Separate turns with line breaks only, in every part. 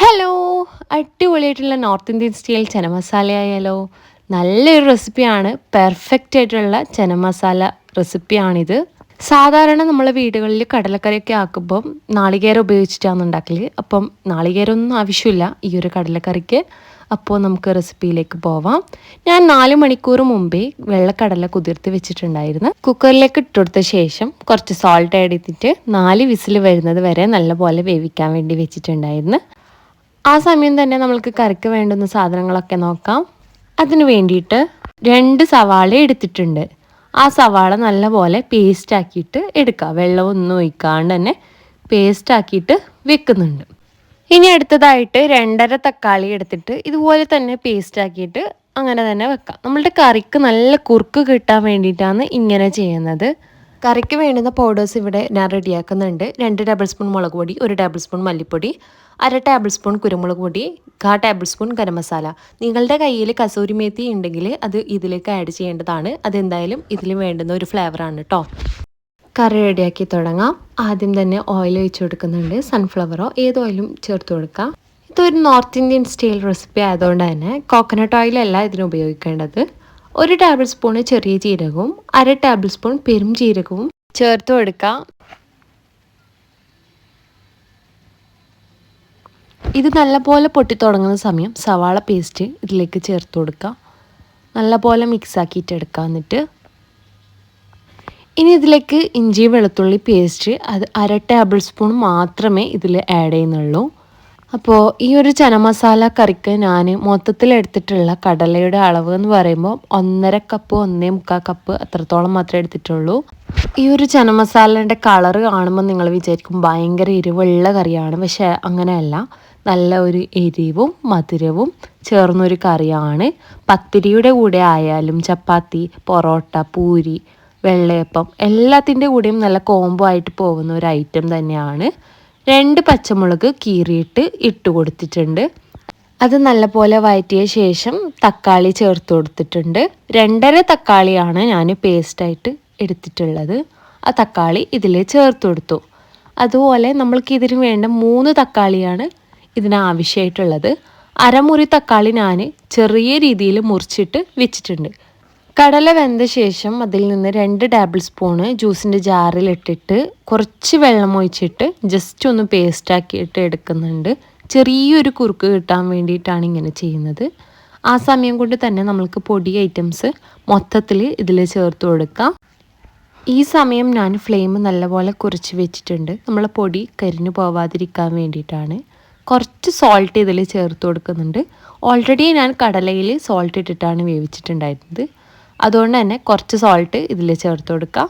Hello അടിപൊളിയായിട്ടുള്ള north Indian style chana masala ആയാലോ നല്ലൊരു റെസിപ്പിയാണ് പെർഫെക്റ്റ് ആയിട്ടുള്ള ചന മസാല റെസിപ്പിയാണിത് സാധാരണ നമ്മളെ വീടുകളിൽ കടലക്കറിയൊക്കെ ആക്കുമ്പം നാളികേരം ഉപയോഗിച്ചിട്ടാണ് ഉണ്ടാക്കൽ. അപ്പം നാളികേരമൊന്നും ആവശ്യമില്ല ഈ ഒരു കടലക്കറിക്ക്. അപ്പോൾ നമുക്ക് റെസിപ്പിയിലേക്ക് പോവാം. ഞാൻ നാല് മണിക്കൂർ മുമ്പേ വെള്ളക്കടല കുതിർത്ത് വെച്ചിട്ടുണ്ടായിരുന്നു. കുക്കറിലേക്ക് ഇട്ടുകൊടുത്ത ശേഷം കുറച്ച് സോൾട്ട് ആഡ് ചെയ്തിട്ട് നാല് വിസിൽ വരുന്നത് വരെ നല്ലപോലെ വേവിക്കാൻ വേണ്ടി വെച്ചിട്ടുണ്ടായിരുന്നു. ആ സമയം തന്നെ നമ്മൾക്ക് കറിക്ക് വേണ്ടുന്ന സാധനങ്ങളൊക്കെ നോക്കാം. അതിന് വേണ്ടിയിട്ട് രണ്ട് സവാള എടുത്തിട്ടുണ്ട്. ആ സവാള നല്ലപോലെ പേസ്റ്റ് ആക്കിയിട്ട് എടുക്കുക വെള്ളമൊന്നും ഒഴിക്കാണ്ട് തന്നെ പേസ്റ്റ് ആക്കിയിട്ട് വെക്കുന്നുണ്ട്. ഇനി അടുത്തതായിട്ട് രണ്ടര തക്കാളി എടുത്തിട്ട് ഇതുപോലെ തന്നെ പേസ്റ്റ് ആക്കിയിട്ട് അങ്ങനെ തന്നെ വെക്കാം. നമ്മളുടെ കറിക്ക് നല്ല കുറുക്ക് കിട്ടാൻ വേണ്ടിയിട്ടാണ് ഇങ്ങനെ ചെയ്യുന്നത്. കറിക്ക് വേണ്ടുന്ന പൗഡേഴ്സ് ഇവിടെ ഞാൻ റെഡിയാക്കുന്നുണ്ട്. രണ്ട് ടേബിൾ സ്പൂൺ മുളക് പൊടി ഒരു ടേബിൾ സ്പൂൺ മല്ലിപ്പൊടി അര ടേബിൾ സ്പൂൺ കുരുമുളക് പൊടി കാ ടേബിൾ സ്പൂൺ ഗരം മസാല നിങ്ങളുടെ കയ്യിൽ കസൂരി മേത്തി ഉണ്ടെങ്കിൽ അത് ഇതിലേക്ക് ആഡ് ചെയ്യേണ്ടതാണ്. അതെന്തായാലും ഇതിൽ വേണ്ടുന്ന ഒരു ഫ്ലേവറാണ് കേട്ടോ കറി റെഡിയാക്കി തുടങ്ങാം. ആദ്യം തന്നെ ഓയിൽ ഒഴിച്ച് കൊടുക്കുന്നുണ്ട്. സൺഫ്ലവറോ ഏത് ഓയിലും ചേർത്ത് കൊടുക്കാം. ഇതൊരു നോർത്ത് ഇന്ത്യൻ സ്റ്റൈൽ റെസിപ്പി ആയതുകൊണ്ട് തന്നെ കോക്കനട്ട് ഓയിലല്ല ഇതിന് ഉപയോഗിക്കേണ്ടത്. ഒരു ടേബിൾ സ്പൂണ് ചെറിയ ജീരകവും അര ടേബിൾ സ്പൂൺ പെരും ജീരകവും ചേർത്ത് കൊടുക്കാം. ഇത് നല്ലപോലെ പൊട്ടിത്തുടങ്ങുന്ന സമയം സവാള പേസ്റ്റ് ഇതിലേക്ക് ചേർത്ത് കൊടുക്കുക നല്ലപോലെ മിക്സ് ആക്കിയിട്ട് എടുക്കുക എന്നിട്ട്. ഇനി ഇതിലേക്ക് ഇഞ്ചി വെളുത്തുള്ളി പേസ്റ്റ് അത് അര ടേബിൾ സ്പൂൺ മാത്രമേ ഇതിൽ ആഡ് ചെയ്യുന്നുള്ളൂ. അപ്പോൾ ഈ ഒരു ചന മസാല കറിക്ക് ഞാൻ മൊത്തത്തിൽ എടുത്തിട്ടുള്ള കടലയുടെ അളവ് എന്ന് പറയുമ്പോൾ ഒന്നര കപ്പ് ഒന്നേ മുക്കാൽ കപ്പ് അത്രത്തോളം മാത്രമേ എടുത്തിട്ടുള്ളൂ. ഈ ഒരു ചന മസാലയുടെ കളറ് കാണുമ്പോൾ നിങ്ങൾ വിചാരിക്കും ഭയങ്കര എരിവുള്ള കറിയാണ് പക്ഷേ അങ്ങനെയല്ല. നല്ല ഒരു എരിവും മധുരവും ചേർന്നൊരു കറിയാണ്. പത്തിരിയുടെ കൂടെ ആയാലും ചപ്പാത്തി പൊറോട്ട പൂരി വെള്ളയപ്പം എല്ലാത്തിന്റെ കൂടെയും നല്ല കോംബോ ആയിട്ട് പോകുന്ന ഒരു ഐറ്റം തന്നെയാണ്. രണ്ട് പച്ചമുളക് കീറിയിട്ട് ഇട്ട് കൊടുത്തിട്ടുണ്ട്. അത് നല്ലപോലെ വഴറ്റിയ ശേഷം തക്കാളി ചേർത്ത് കൊടുത്തിട്ടുണ്ട്. രണ്ടര തക്കാളിയാണ് ഞാൻ പേസ്റ്റായിട്ട് എടുത്തിട്ടുള്ളത്. ആ തക്കാളി ഇതിൽ ചേർത്ത് കൊടുത്തു. അതുപോലെ നമ്മൾക്ക് ഇതിന് വേണ്ട മൂന്ന് തക്കാളിയാണ് ഇതിനാവശ്യമായിട്ടുള്ളത് അരമുറി തക്കാളി ഞാൻ ചെറിയ രീതിയിൽ മുറിച്ചിട്ട് വെച്ചിട്ടുണ്ട്. കടല വെന്ത ശേഷം അതിൽ നിന്ന് രണ്ട് ടേബിൾ സ്പൂണ് ജ്യൂസിന്റെ ജാറിലിട്ടിട്ട് കുറച്ച് വെള്ളം ഒഴിച്ചിട്ട് ജസ്റ്റ് ഒന്ന് പേസ്റ്റാക്കിയിട്ട് എടുക്കുന്നുണ്ട്. ചെറിയൊരു കുറുക്ക് കിട്ടാൻ വേണ്ടിയിട്ടാണ് ഇങ്ങനെ ചെയ്യുന്നത്. ആ സമയം കൊണ്ട് തന്നെ നമ്മൾക്ക് പൊടി ഐറ്റംസ് മൊത്തത്തിൽ ഇതിൽ ചേർത്ത് കൊടുക്കാം. ഈ സമയം ഞാൻ ഫ്ലെയിം നല്ലപോലെ കുറച്ച് വെച്ചിട്ടുണ്ട്. നമ്മൾ പൊടി കരിഞ്ഞു പോവാതിരിക്കാൻ വേണ്ടിയിട്ടാണ്. കുറച്ച് സോൾട്ട് ഇതിൽ ചേർത്ത് കൊടുക്കുന്നുണ്ട്. ഓൾറെഡി ഞാൻ കടലയിൽ സോൾട്ട് ഇട്ടിട്ടാണ് വേവിച്ചിട്ടുണ്ടായിരുന്നത്. അതുകൊണ്ട് തന്നെ കുറച്ച് സോൾട്ട് ഇതിൽ ചേർത്ത് കൊടുക്കുക.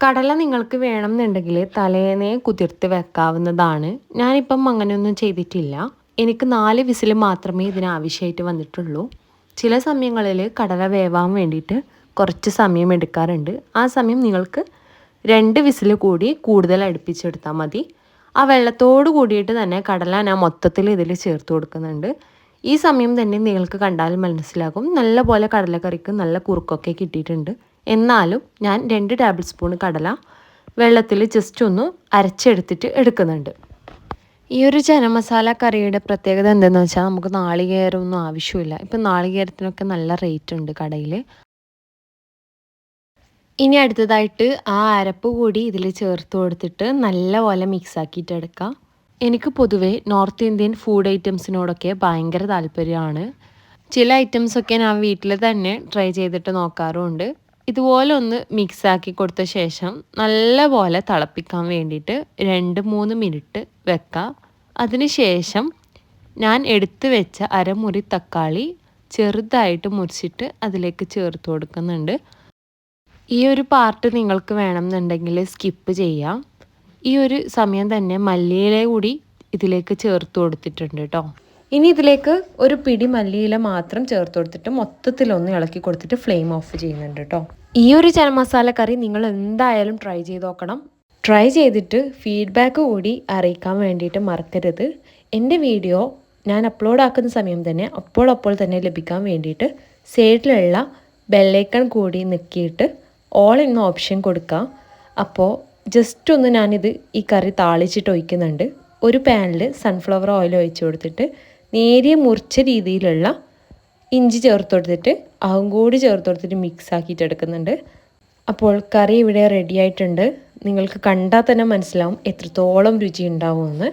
കടല നിങ്ങൾക്ക് വേണമെന്നുണ്ടെങ്കിൽ തലേന്നേ കുതിർത്ത് വെക്കാവുന്നതാണ്. ഞാനിപ്പം അങ്ങനെയൊന്നും ചെയ്തിട്ടില്ല. എനിക്ക് നാല് വിസിൽ മാത്രമേ ഇതിനാവശ്യമായിട്ട് വന്നിട്ടുള്ളൂ. ചില സമയങ്ങളിൽ കടല വേവാൻ വേണ്ടിയിട്ട് കുറച്ച് സമയം എടുക്കാറുണ്ട്. ആ സമയം നിങ്ങൾക്ക് രണ്ട് വിസിൽ കൂടി കൂടുതൽ അടുപ്പിച്ചെടുത്താൽ മതി. ആ വെള്ളത്തോട് കൂടിയിട്ട് തന്നെ കടല ഞാൻ മൊത്തത്തിൽ ഇതിൽ ചേർത്ത് കൊടുക്കുന്നുണ്ട്. ഈ സമയം തന്നെ നിങ്ങൾക്ക് കണ്ടാൽ മനസ്സിലാകും. നല്ല നല്ലപോലെ കടലക്കറിക്ക് നല്ല കുറുക്കൊക്കെ കിട്ടിയിട്ടുണ്ട്. എന്നാലും ഞാൻ രണ്ട് ടേബിൾ സ്പൂൺ കടല വെള്ളത്തിൽ ജസ്റ്റ് ഒന്ന് അരച്ചെടുത്തിട്ട് എടുക്കുന്നുണ്ട്. ഈ ഒരു ചന മസാല കറിയുടെ പ്രത്യേകത എന്തെന്ന് വെച്ചാൽ നമുക്ക് നാളികേരമൊന്നും ആവശ്യമില്ല. ഇപ്പം നാളികേരത്തിനൊക്കെ നല്ല റേറ്റ് ഉണ്ട് കടയിൽ ഇനി അടുത്തതായിട്ട് ആ അരപ്പ് കൂടി ഇതിൽ ചേർത്ത് കൊടുത്തിട്ട് നല്ലപോലെ മിക്സ് ആക്കിയിട്ട് എടുക്കാം. എനിക്ക് പൊതുവേ നോർത്ത് ഇന്ത്യൻ ഫുഡ് ഐറ്റംസിനോടൊക്കെ ഭയങ്കര താല്പര്യമാണ്. ചില ഐറ്റംസൊക്കെ ഞാൻ വീട്ടിൽ തന്നെ ട്രൈ ചെയ്തിട്ട് നോക്കാറുമുണ്ട് ഇതുപോലെ ഒന്ന് മിക്സ് ആക്കി കൊടുത്ത ശേഷം നല്ലപോലെ തിളപ്പിക്കാൻ വേണ്ടിയിട്ട് രണ്ട് മൂന്ന് മിനിറ്റ് വെക്കാം. അതിനുശേഷം ഞാൻ എടുത്തു വെച്ച അരമുറി തക്കാളി ചെറുതായിട്ട് മുറിച്ചിട്ട് അതിലേക്ക് ചേർത്ത് കൊടുക്കുന്നുണ്ട്. ഈ ഒരു പാർട്ട് നിങ്ങൾക്ക് വേണമെന്നുണ്ടെങ്കിൽ സ്കിപ്പ് ചെയ്യാം. ഈ ഒരു സമയം തന്നെ മല്ലിയില കൂടി ഇതിലേക്ക് ചേർത്ത് കൊടുത്തിട്ടുണ്ട് കേട്ടോ. ഇനി ഇതിലേക്ക് ഒരു പിടി മല്ലിയില മാത്രം ചേർത്ത് കൊടുത്തിട്ട് മൊത്തത്തിലൊന്ന് ഇളക്കി കൊടുത്തിട്ട് ഫ്ലെയിം ഓഫ് ചെയ്യുന്നുണ്ട് കേട്ടോ. ഈ ഒരു ചന മസാല കറി നിങ്ങൾ എന്തായാലും ട്രൈ ചെയ്ത് നോക്കണം. ട്രൈ ചെയ്തിട്ട് ഫീഡ്ബാക്ക് കൂടി അറിയിക്കാൻ വേണ്ടിയിട്ട് മറക്കരുത്. എന്റെ വീഡിയോ ഞാൻ അപ്ലോഡ് ആക്കുന്ന സമയം തന്നെ അപ്പോൾ അപ്പോൾ തന്നെ ലഭിക്കാൻ വേണ്ടിയിട്ട് സൈഡിലുള്ള ബെല്ലൈക്കൺ കൂടി നിൽക്കിയിട്ട് ഓൾ എന്ന ഓപ്ഷൻ കൊടുക്കാം. അപ്പോൾ ജസ്റ്റ് ഒന്ന് ഞാനിത് ഈ കറി താളിച്ചിട്ട് ഒഴിക്കുന്നുണ്ട്. ഒരു പാനിൽ സൺഫ്ലവർ ഓയിൽ ഒഴിച്ച് കൊടുത്തിട്ട് നേരിയ മുറിച്ച രീതിയിലുള്ള ഇഞ്ചി ചേർത്ത് കൊടുത്തിട്ട് അതും കൂടി ചേർത്ത് കൊടുത്തിട്ട് മിക്സ് ആക്കിയിട്ട് എടുക്കുന്നുണ്ട്. അപ്പോൾ കറി ഇവിടെ റെഡി ആയിട്ടുണ്ട്. നിങ്ങൾക്ക് കണ്ടാൽ തന്നെ മനസ്സിലാവും എത്രത്തോളം രുചി ഉണ്ടാവുമെന്ന്.